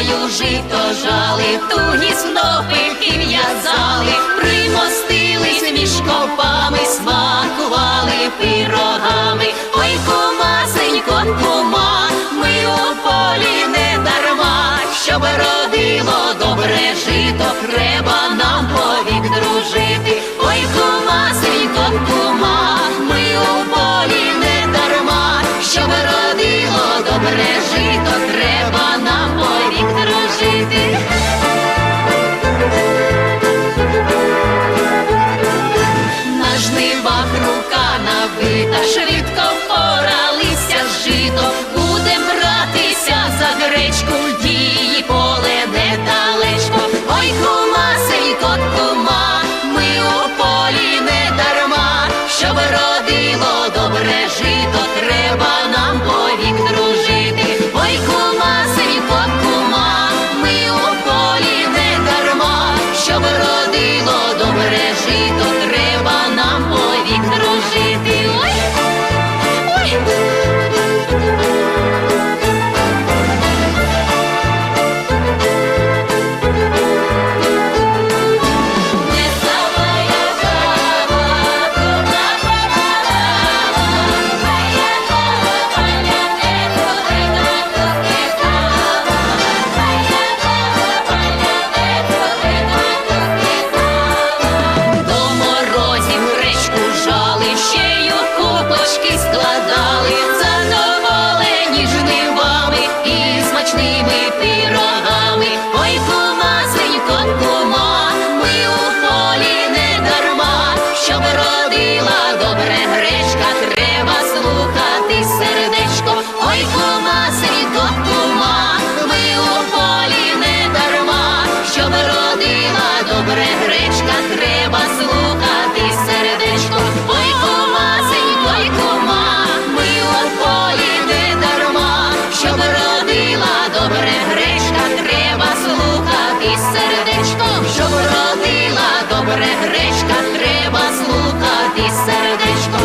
зимою жито жали, тугі снопики в'язали, примостились між копами, смакували пирогами, ой кумасенько, кума, ми у полі не дарма, щоб родило до. I Tashri добре гречка, треба слухати сердечко. Ой, кома, синько, ой, кома, не дарма, щоб родила добре гречка, треба слухати сердечко, щоб родила добре гречка, треба слухати сердечко.